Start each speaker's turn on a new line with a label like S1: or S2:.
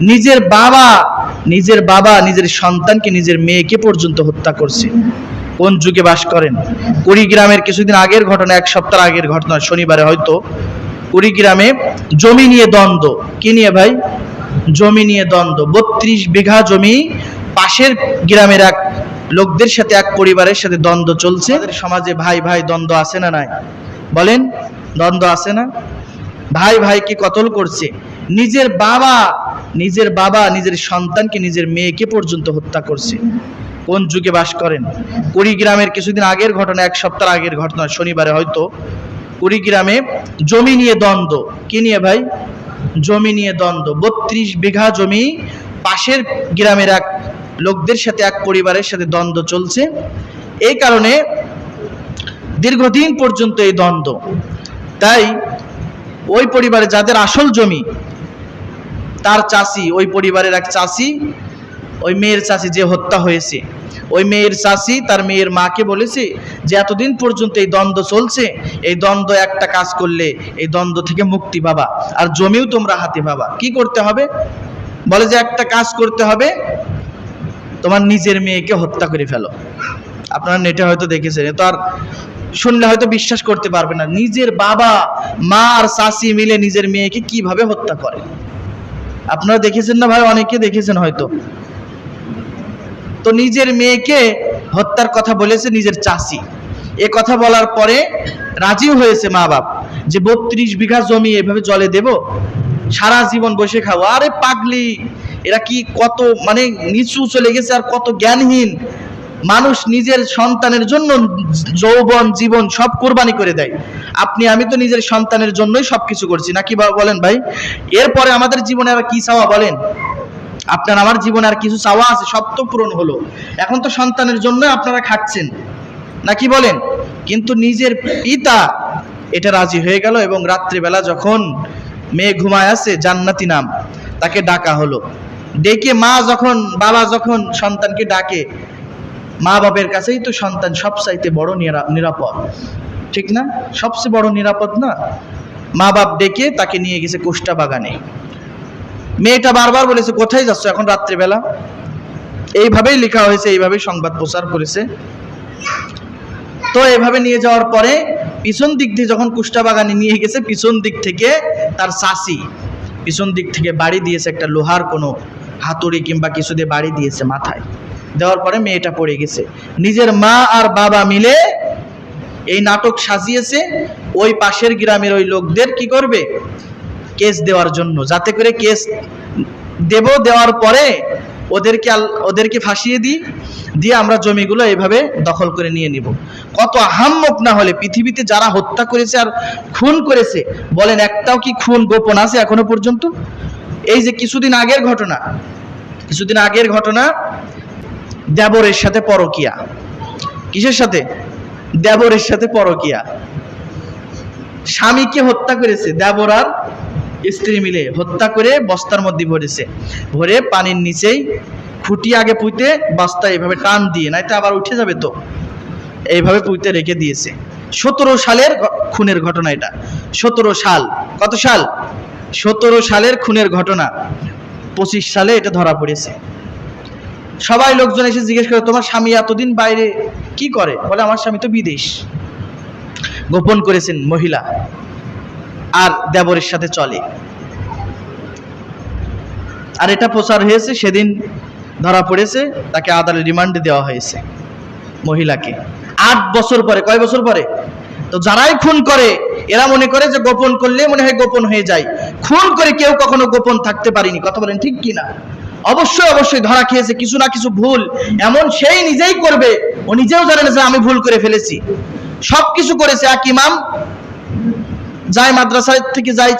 S1: নিজের বাবা নিজের বাবা, নিজের সন্তানকে, নিজের মেয়েকে পর্যন্ত হত্যা করছে। কোন যুগে বাস করেন? কুড়িগ্রামের কিছুদিন আগের ঘটনা, এক সপ্তাহ আগের ঘটনা, শনিবারে হয়তো। কুড়িগ্রামে জমি নিয়ে দ্বন্দ্ব। কি নিয়ে ভাই? জমি নিয়ে দ্বন্দ্ব। বত্রিশ বিঘা জমি পাশের গ্রামের এক লোকদের সাথে, এক পরিবারের সাথে দ্বন্দ্ব চলছে। সমাজে ভাই ভাই, দ্বন্দ্ব আছে না নাই? বলেন, দ্বন্দ্ব আছে না? ভাই ভাইকে কতল করছে? নিজের বাবা নিজের বাবা, নিজের সন্তানকে, নিজের মেয়েকে পর্যন্ত হত্যা করছে। কোন যুগে বাস করেন? কুড়িগ্রামের কিছুদিন আগের ঘটনা, এক সপ্তাহ আগের ঘটনা, শনিবারে হয়তো। কুড়িগ্রামে জমি নিয়ে দ্বন্দ্ব। কি নিয়ে ভাই? জমি নিয়ে দ্বন্দ্ব। বত্রিশ বিঘা জমি পাশের গ্রামের এক লোকদের সাথে, এক পরিবারের সাথে দ্বন্দ্ব চলছে। এই কারণে দীর্ঘদিন পর্যন্ত এই দ্বন্দ্ব। তাই ওই পরিবারে যাদের আসল জমি তার চাষি, ওই পরিবারের এক চাষি, ওই মেয়ের চাষি যে হত্যা হয়েছে। ওই মেয়ের চাষি তার মেয়ের মাকে বলেছে যে, এতদিন পর্যন্ত এই দ্বন্দ্ব চলছে। এই দ্বন্দ্ব একটা কাজ করলে এই দ্বন্দ্ব থেকে মুক্তি পাবা। আর জমিও তোমরা হাতে পাবা। কি করতে হবে? বলে যে, একটা কাজ করতে হবে। তোমার নিজের মেয়েকে হত্যা করে ফেলো। আপনারা নেটে হয়তো দেখেছেন। তো আর শুনলে হয়তো বিশ্বাস করতে পারবে না। নিজের বাবা, মা আর শাশি মিলে নিজের মেয়েকে কীভাবে হত্যা করে? আপনারা দেখেছেন না ভাই? অনেকে দেখেছেন হয়তো। তো নিজের মেয়েকে হত্যার কথা বলেছে নিজের চাষি। এ কথা বলার পরে রাজি হয়েছে মা বাপ যে বত্রিশ বিঘা জমি এভাবে জলে দেব, সারা জীবন বসে খাব। আরে পাগলি, এরা কি কত মানে নিচু চলে গেছে আর কত জ্ঞানহীন। মানুষ নিজের সন্তানের জন্য যৌবন, জীবন সব কোরবানি করে দেয়। আপনি, আমি তো নিজের সন্তানের জন্যই সব কিছু করছি। নাকি বলেন ভাই, এরপরে আমাদের জীবনে আর কি চাওয়া বলেন? আপনার, আমার জীবনে আর কিছু চাওয়া আছে? সব তো পূরণ হলো। এখন তো সন্তানের জন্য আপনারা খাচ্ছেন নাকি বলেন? কিন্তু নিজের পিতা, এটা রাজি হয়ে গেল এবং রাত্রিবেলা যখন মেয়ে ঘুমায় আছে জান্নাতি নাম তাকে ডাকা হলো। ডেকে মা যখন, বাবা যখন সন্তানকে ডাকে মা বাবের কাছেই তো সন্তান সবচাইতে বড় নিরা- নিরাপদ। ঠিক না? সবচেয়ে বড় নিরাপদ না? মা বাপ ডেকে তাকে নিয়ে গেছে কোষ্টা বাগানে। মেয়েটা বারবার বলেছে, কোথায় যাচ্ছ এখন রাত্রিবেলা? এইভাবেই লেখা হয়েছে, এইভাবেই সংবাদ প্রচার করেছে। তো এভাবে নিয়ে যাওয়ার পরে পিছন দিক দিয়ে যখন কুষ্টা বাগানে নিয়ে গেছে, পিছন দিক থেকে তার চাষি, পিছন দিক থেকে বাড়ি দিয়েছে একটা লোহার কোনো হাতুড়ি কিংবা কিছু দিয়ে বাড়ি দিয়েছে মাথায়। দেওয়ার পরে মেয়েটা পড়ে গেছে। নিজের মা আর বাবা মিলে এই নাটক সাজিয়েছে। ওই পাশের গ্রামের ওই লোকদের কি করবে? কেস দেওয়ার জন্য। যাতে করে কেস দেব দেওয়ার পরে ওদেরকে ওদেরকে ফাঁসিয়ে দিই, দিয়ে আমরা জমিগুলো এভাবে দখল করে নিয়ে নিব। কত আহাম্মক না হলে পৃথিবীতে যারা হত্যা করেছে আর খুন করেছে, বলেন একটাও কি খুন গোপন আছে এখনও পর্যন্ত? এই যে কিছুদিন আগের ঘটনা, কিছুদিন আগের ঘটনা দেবরের সাথে পরকিয়া। কিসের সাথে? দেবরের সাথে পরকিয়া। স্বামীকে হত্যা করেছে, দেবর আর স্ত্রী মিলে হত্যা করে বস্তার মধ্যে ভরেছে। ভরে পানির নিচেই খুঁটি আগে পুঁতে বস্তা এভাবে টান দিয়ে নাই তো আবার উঠে যাবে তো। এইভাবে পুঁতে রেখে দিয়েছে। সতেরো সালের খুনের ঘটনা এটা। সতেরো সাল। কত সাল? সতেরো সালের খুনের ঘটনা। পঁচিশ সালে এটা ধরা পড়েছে। সবাই লোকজন এসে জিজ্ঞেস করে, তোমার স্বামী এতদিন বাইরে কি করে? বলে, আমার স্বামী তো বিদেশ। গোপন করেছেন মহিলা আর দেবরের সাথে চলে। আর এটা প্রচার হয়েছে, সেদিন ধরা পড়েছে, তাকে আদালত রিমান্ডে দেওয়া হয়েছে মহিলাকে। আট বছর পরে, কয় বছর পরে? তো যারাই খুন করে, এরা মনে করে যে গোপন করলে মনে হয় গোপন হয়ে যায়। খুন করে কেউ কখনো গোপন থাকতে পারেনি, কথা বলেন ঠিক কি না অবশ্যই অবশ্যই ধরা খেয়েছে, কিছু না কিছু ভুল। এমন সেই নিজেই করবে, ও নিজেও জানে যে আমি ভুল করে ফেলেছি। সব কিছু করেছে এক ইমাম যায় মাদ্রাসা থেকে যায়